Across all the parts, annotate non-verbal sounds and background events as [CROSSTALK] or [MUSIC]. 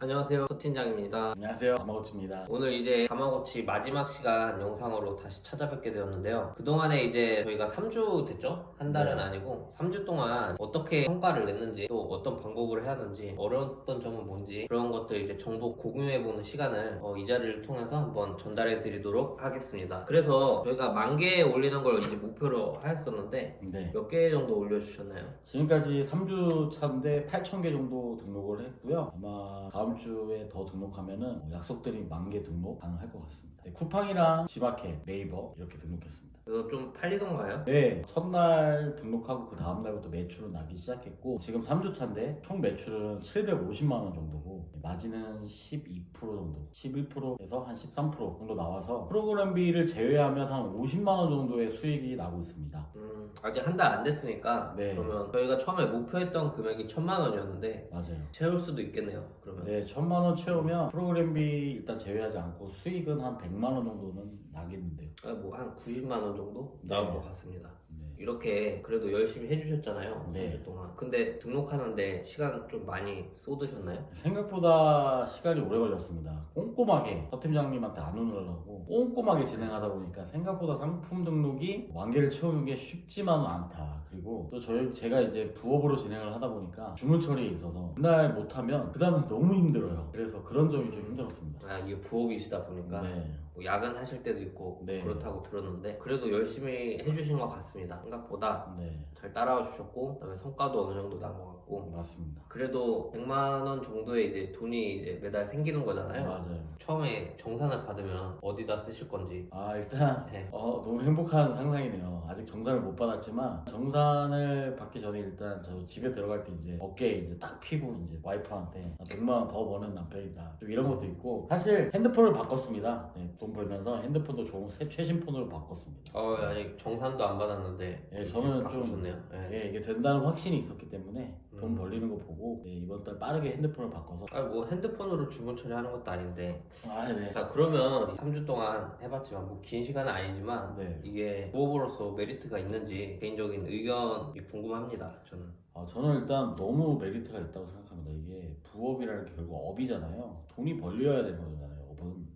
안녕하세요. 소 팀장입니다. 안녕하세요. 아마고치입니다. 오늘 이제 가마고치 마지막 시간 영상으로 다시 찾아뵙게 되었는데요. 그동안에 이제 저희가 3주 됐죠? 한 달은 네. 아니고 3주 동안 어떻게 성과를 냈는지 또 어떤 방법을 해야 하는지 어려웠던 점은 뭔지 그런 것들 이제 정보 공유해보는 시간을 어, 이 자리를 통해서 한번 전달해 드리도록 하겠습니다. 그래서 저희가 만 개 올리는 걸 이제 목표로 하였었는데 네. 몇 개 정도 올려주셨나요? 지금까지 3주 차인데 8,000개 정도 등록을 했고요. 아마 다음 주에 더 등록하면은 약속드린 만개 등록 가능할 것 같습니다. 네, 쿠팡이랑 지마켓, 네이버 이렇게 등록했습니다. 그래서 좀 팔리던가요? 네, 첫날 등록하고 그 다음 날부터 매출은 나기 시작했고 지금 3주 차인데 총 매출은 750만 원 정도고 마진은 12% 정도 11%에서 한 13% 정도 나와서 프로그램비를 제외하면 한 50만 원 정도의 수익이 나고 있습니다. 음, 아직 한 달 안 됐으니까 네. 그러면 저희가 처음에 목표했던 금액이 천만 원이었는데 맞아요. 채울 수도 있겠네요. 그러면 네, 천만 원 채우면 프로그램비 일단 제외하지 않고 수익은 한 100만 원 정도는 나겠는데요. 뭐 한 90만 원 정도 네. 나올 것 같습니다. 네. 이렇게 그래도 열심히 해주셨잖아요. 네. 3주 동안. 근데 등록하는데 시간 좀 많이 쏟으셨나요? 생각보다 시간이 오래 걸렸습니다. 꼼꼼하게 서 팀장님한테 안 오느라고 꼼꼼하게 진행하다 보니까 생각보다 상품 등록이 만개를 채우는 게 쉽지만은 않다. 그리고 또 저희 제가 이제 부업으로 진행을 하다 보니까 주문 처리에 있어서 그날 못하면 그 다음에 너무 힘들어요. 그래서 그런 점이 좀 힘들었습니다. 아 이게 부업이시다 보니까 네. 뭐 야근하실 때도 있고 네. 그렇다고 들었는데 그래도 열심히 해주신 것 같습니다. 생각보다 네. 잘 따라와 주셨고 그다음에 성과도 어느 정도 난 것 같고 맞습니다. 그래도 100만 원 정도의 이제 돈이 이제 매달 생기는 거잖아요. 맞아요. 처음에 정산을 받으면 어디다 쓰실 건지. 아 일단 네. 어, 너무 행복한 상상이네요. 아직 정산을 못 받았지만 정산을 받기 전에 일단 저 집에 들어갈 때 이제 어깨에 이제 딱 피고 이제 와이프한테 100만 원 더 버는 남편이다. 좀 이런 것도 있고 사실 핸드폰을 바꿨습니다. 네, 돈 벌면서 핸드폰도 좋은 새 최신 폰으로 바꿨습니다. 어 아직 정산도 안 받았는데. 예, 저는 좀- 바꾸셨네요. 예. 예, 이게 된다는 확신이 있었기 때문에 돈 음. 벌리는 거 보고 네, 이번 달 빠르게 핸드폰을 바꿔서 아 뭐 핸드폰으로 주문 처리하는 것도 아닌데. 아 네. 자 그러면 3주 동안 해봤지만 뭐 긴 시간은 아니지만 네. 이게 부업으로서 메리트가 있는지 개인적인 의견이 궁금합니다. 저는. 아, 저는 일단 너무 메리트가 있다고 생각합니다. 이게 부업이라는 게 결국 업이잖아요. 돈이 벌려야 되는 거잖아요.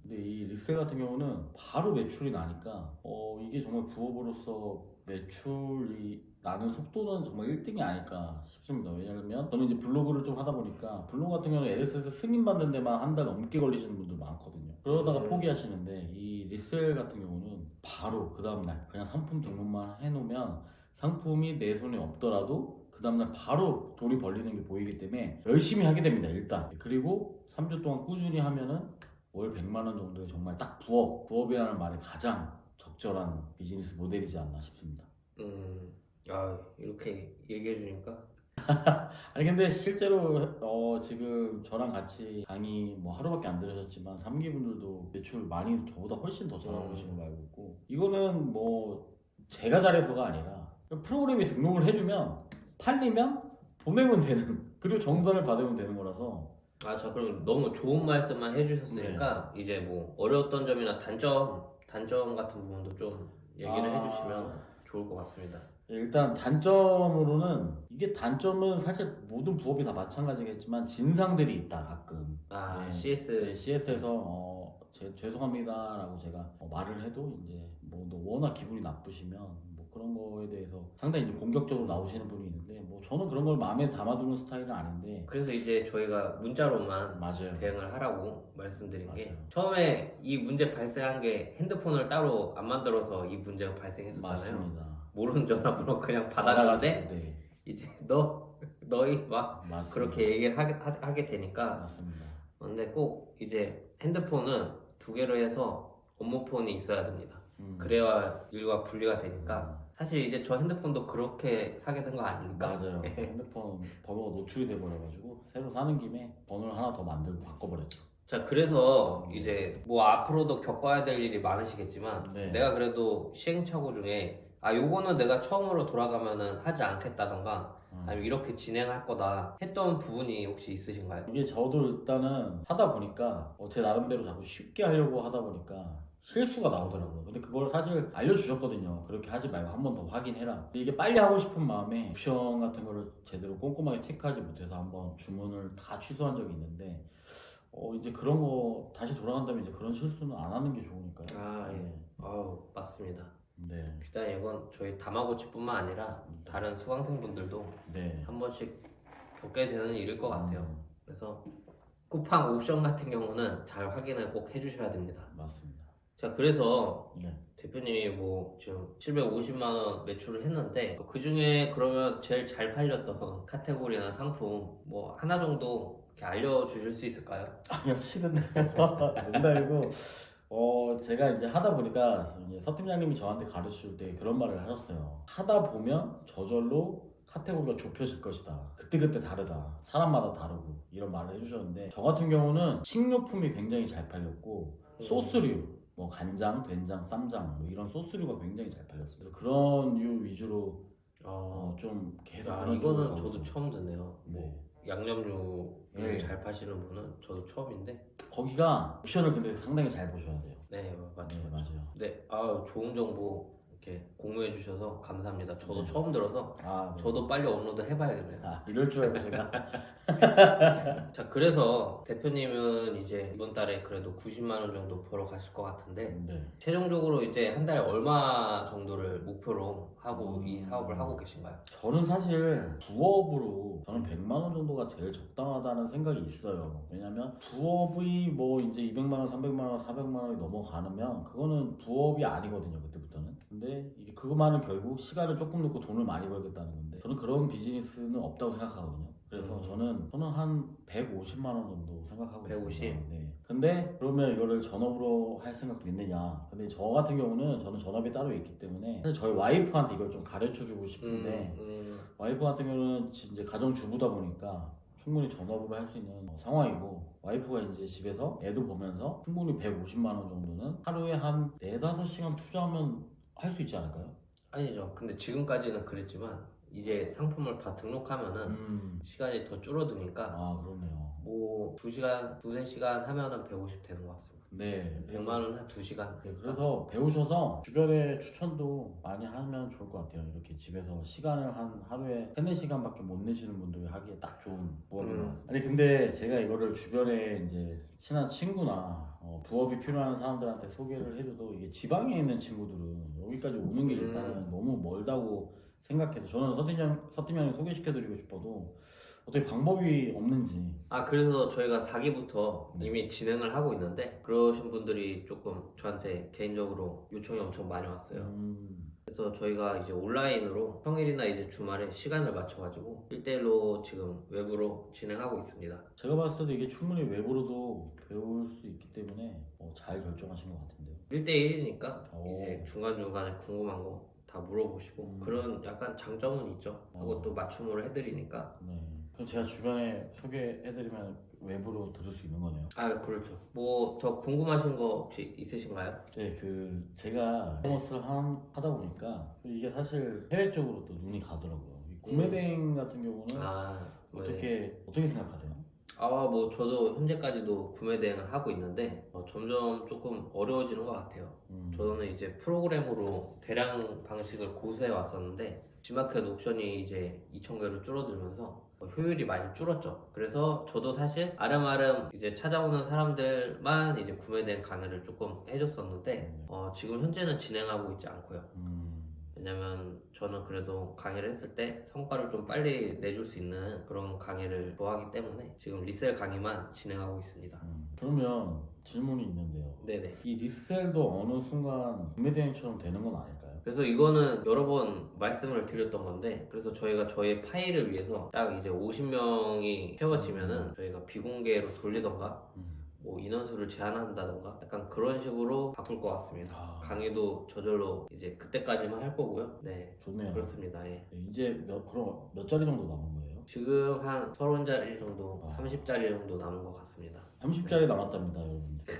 근데 이 리셀 같은 경우는 바로 매출이 나니까, 어, 이게 정말 부업으로서 매출이 나는 속도는 정말 1등이 아닐까 싶습니다. 왜냐면 저는 이제 블로그를 좀 하다 보니까 블로그 같은 경우는 LSS 승인 받는 데만 한 달 넘게 걸리시는 분들 많거든요. 그러다가 음. 포기하시는데 이 리셀 같은 경우는 바로 그 다음날 그냥 상품 등록만 해놓으면 상품이 내 손에 없더라도 그 다음날 바로 돈이 벌리는 게 보이기 때문에 열심히 하게 됩니다 일단 그리고 3주 동안 꾸준히 하면은 월 100만 원 정도의 정말 딱 부업 부업이라는 말이 가장 적절한 비즈니스 모델이지 않나 싶습니다 음. 아 이렇게 얘기해 주니까 [LAUGHS] 아니 근데 실제로 어 지금 저랑 같이 강의 뭐 하루밖에 안 들으셨지만 3기 분들도 매출 많이 저보다 훨씬 더 잘하고 음. 계신 걸 알고 있고 이거는 뭐 제가 잘해서가 아니라 프로그램이 등록을 해주면 팔리면 보내면 되는 그리고 정산을 받으면 되는 거라서 아, 자, 그럼 너무 좋은 말씀만 해주셨으니까, 이제 뭐, 어려웠던 점이나 단점, 단점 같은 부분도 좀 얘기를 아. 해주시면 좋을 것 같습니다. 일단 단점으로는 이게 단점은 사실 모든 부업이 다 마찬가지겠지만 진상들이 있다 가끔 아, 네. CS. 네, CS에서 어, 제- 죄송합니다라고 제가 어, 말을 해도 이제 뭐 너 워낙 기분이 나쁘시면 뭐 그런 거에 대해서 상당히 이제 공격적으로 나오시는 분이 있는데 뭐 저는 그런 걸 마음에 담아두는 스타일은 아닌데 그래서 이제 저희가 문자로만 맞아요. 대응을 하라고 말씀드린 게, 맞아요. 처음에 이 문제 발생한 게 핸드폰을 따로 안 만들어서 이 문제가 발생했었잖아요. 맞습니다. 모르는 전화번호 그냥 받아가지고, 네, 이제 너, 너희 막 맞습니다. 그렇게 얘기를 하게, 하- 하게 되니까, 맞습니다. 근데 꼭 이제 핸드폰은 두 개로 해서 업무폰이 있어야 됩니다. 음. 그래야 일과 분리가 되니까 사실 이제 저 핸드폰도 그렇게 사게 된 거 아닙니까? 맞아요. 예. 핸드폰 번호가 노출이 돼버려가지고 새로 사는 김에 번호를 하나 더 만들고 바꿔버렸죠. 자 그래서 이제 뭐 앞으로도 겪어야 될 일이 많으시겠지만 네. 내가 그래도 시행착오 중에 아 요거는 내가 처음으로 돌아가면은 하지 않겠다던가 음. 아니면 이렇게 진행할 거다 했던 부분이 혹시 있으신가요? 이게 저도 일단은 하다 보니까 어, 제 나름대로 자꾸 쉽게 하려고 하다 보니까 실수가 나오더라고요. 근데 그걸 사실 알려주셨거든요. 그렇게 하지 말고 한 번 더 확인해라. 이게 빨리 하고 싶은 마음에 옵션 같은 거를 제대로 꼼꼼하게 체크하지 못해서 한번 주문을 다 취소한 적이 있는데 어, 이제 그런 거 다시 돌아간다면 이제 그런 실수는 안 하는 게 좋으니까요. 아, 예. 네. 아우, 맞습니다. 네. 일단 이건 저희 다마고치뿐만 아니라 다른 수강생분들도 네. 한 번씩 겪게 되는 일일 것 같아요. 음, 그래서 쿠팡 옵션 같은 경우는 잘 확인을 꼭 해주셔야 됩니다. 맞습니다. 자, 그래서 네. 대표님이 뭐 지금 750만 원 매출을 했는데 그 중에 그러면 제일 잘 팔렸던 [LAUGHS] 카테고리나 상품 뭐 하나 정도 이렇게 알려주실 수 있을까요? 아니요, 싫은데요. [LAUGHS] 농담이고, 어, 제가 이제 하다 보니까 이제 서 팀장님이 저한테 가르칠 때 그런 말을 하셨어요. 하다 보면 저절로 카테고리가 좁혀질 것이다. 그때그때 다르다. 사람마다 다르고. 이런 말을 해주셨는데, 저 같은 경우는 식료품이 굉장히 잘 팔렸고, 소스류, 뭐 간장, 된장, 쌈장, 뭐 이런 소스류가 굉장히 잘 팔렸어요. 그래서 그런 류 위주로 어, 좀 계속 아, 그런 이거는 쪽으로 저도 처음 듣네요. 네. 양념류 네. 잘 파시는 분은 저도 처음인데. 거기가 옵션을 근데 상당히 잘 보셔야 돼요. 네, 맞죠. 네, 맞아요. 네, 아 좋은 정보 이렇게 공유해 주셔서 감사합니다. 저도 네. 처음 들어서 아, 네. 저도 빨리 업로드 해봐야겠네요. 아, 이럴 줄 알고 제가 [LAUGHS] 자, 그래서 대표님은 이제 이번 달에 그래도 90만 원 정도 벌어 가실 것 같은데 네. 최종적으로 이제 한 달에 얼마 정도를 목표로 하고 음. 이 사업을 하고 계신가요? 저는 사실 부업으로 저는 100만 원 정도가 제일 적당하다는 생각이 있어요. 왜냐면 부업이 뭐 이제 200만 원, 300만 원, 400만 원이 넘어가면 그거는 부업이 아니거든요. 그때부터는. 근데 이게 그거만은 결국 시간을 조금 넣고 돈을 많이 벌겠다는 건데 저는 그런 비즈니스는 없다고 생각하거든요. 그래서 음. 저는 저는 한 150만 원 정도 생각하고 150? 있습니다. 네. 근데 그러면 이거를 전업으로 할 생각도 있느냐? 근데 저 같은 경우는 저는 전업이 따로 있기 때문에 사실 저희 와이프한테 이걸 좀 가르쳐 주고 싶은데 음, 음, 와이프 같은 경우는 이제 가정 주부다 보니까 충분히 전업으로 할 수 있는 어, 상황이고 와이프가 이제 집에서 애도 보면서 충분히 150만 원 정도는 하루에 한 4, 5시간 투자하면 할 수 있지 않을까요? 아니죠. 근데 지금까지는 그랬지만 이제 상품을 다 등록하면은 음. 시간이 더 줄어드니까 아 그렇네요. 뭐 2시간, 2, 3시간 하면은 150 되는 것 같습니다. 네. 100만 원은 한 2시간. 네, 그래서 배우셔서 주변에 추천도 많이 하면 좋을 것 같아요. 이렇게 집에서 시간을 한 하루에 3, 4시간밖에 못 내시는 분들이 하기에 딱 좋은 부업인 것 음. 같습니다. 아니 근데 제가 이거를 주변에 이제 친한 친구나 어, 부업이 필요한 사람들한테 소개를 해줘도 이게 지방에 있는 친구들은 여기까지 오는 게 음. 일단은 너무 멀다고 생각해서 저는 서팀장, 서팀장님 소개시켜드리고 싶어도 어떻게 방법이 없는지 아 그래서 저희가 4기부터 네. 이미 진행을 하고 있는데 그러신 분들이 조금 저한테 개인적으로 요청이 엄청 많이 왔어요. 음, 그래서 저희가 이제 온라인으로 평일이나 이제 주말에 시간을 맞춰가지고 1대1로 지금 외부로 진행하고 있습니다. 제가 봤을 때도 이게 충분히 외부로도 배울 수 있기 때문에 어, 잘 결정하신 것 같은데요. 1대1이니까 오. 이제 중간중간에 궁금한 거 다 물어보시고 음. 그런 약간 장점은 있죠. 하고 어. 또 맞춤을 해드리니까 네. 그럼 제가 주변에 소개해드리면 외부로 들을 수 있는 거네요. 아 그렇죠. 뭐 더 궁금하신 거 혹시 있으신가요? 네, 그 제가 커머스를 한, 하다 보니까 이게 사실 해외 쪽으로 또 눈이 가더라고요. 이 구매 대행 같은 경우는 아 네. 어떻게 어떻게 생각하세요? 아, 뭐 저도 현재까지도 구매 대행을 하고 있는데 어, 점점 조금 어려워지는 것 같아요. 음, 저는 이제 프로그램으로 대량 방식을 고수해 왔었는데 G마켓 옵션이 이제 2,000개로 줄어들면서 어, 효율이 많이 줄었죠. 그래서 저도 사실 아름아름 이제 찾아오는 사람들만 이제 구매 대행 강의를 조금 해줬었는데 어, 지금 현재는 진행하고 있지 않고요. 음, 왜냐면 저는 그래도 강의를 했을 때 성과를 좀 빨리 내줄 수 있는 그런 강의를 좋아하기 때문에 지금 리셀 강의만 진행하고 있습니다. 음. 그러면 질문이 있는데요. 네네. 이 리셀도 어느 순간 구매 대행처럼 되는 건 아닐까요? 그래서 이거는 여러 번 말씀을 드렸던 건데 그래서 저희가 저희 파일을 위해서 딱 이제 50명이 채워지면은 저희가 비공개로 돌리던가 음. 뭐 인원수를 제한한다던가 약간 그런 식으로 바꿀 것 같습니다. 아, 강의도 저절로 이제 그때까지만 할 거고요. 네. 좋네요. 그렇습니다. 예. 네, 이제 몇 그럼 몇 자리 정도 남은 거예요? 지금 한 30자리 정도, 아. 30자리 정도 남은 것 같습니다. 30자리 남았답니다, 여러분들.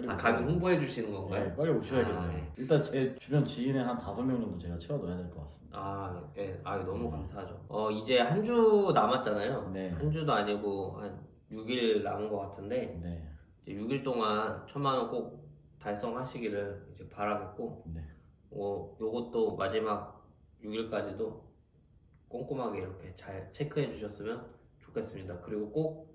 네, 빨리 아, 오셔야 돼요. 홍보해 주시는 건가요? 네, 빨리 오셔야겠네요. 아, 네. 일단 제 주변 지인의 한 다섯 명 정도 제가 채워 넣어야 될 것 같습니다. 아, 예, 아, 너무 네. 감사하죠. 어, 이제 한 주 남았잖아요. 네. 한 주도 아니고 한 6일 남은 것 같은데, 네, 이제 6일 동안 천만 원 꼭 달성하시기를 이제 바라겠고, 네. 어, 요것도 마지막 6일까지도 꼼꼼하게 이렇게 잘 체크해 주셨으면 좋겠습니다. 그리고 꼭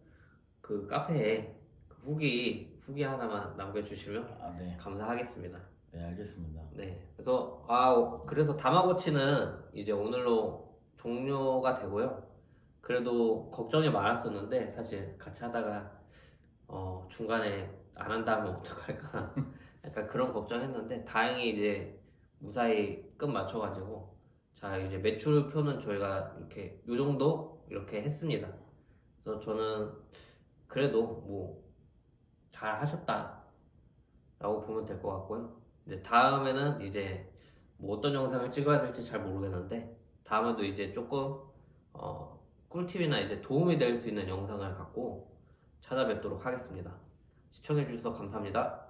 그 카페에 후기 후기 하나만 남겨주시면 아, 네. 감사하겠습니다. 네, 알겠습니다. 네, 그래서 아 그래서 다마고치는 이제 오늘로 종료가 되고요. 그래도 걱정이 많았었는데 사실 같이 하다가 어, 중간에 안 한다면 어떡할까 [LAUGHS] 약간 그런 걱정했는데 다행히 이제 무사히 끝 맞춰가지고 자 이제 매출표는 저희가 이렇게 요 정도 이렇게 했습니다. 그래서 저는 그래도 뭐 잘 하셨다라고 보면 될 것 같고요. 이제 다음에는 이제 뭐 어떤 영상을 찍어야 될지 잘 모르겠는데 다음에도 이제 조금 어, 꿀팁이나 이제 도움이 될 수 있는 영상을 갖고 찾아뵙도록 하겠습니다. 시청해주셔서 감사합니다.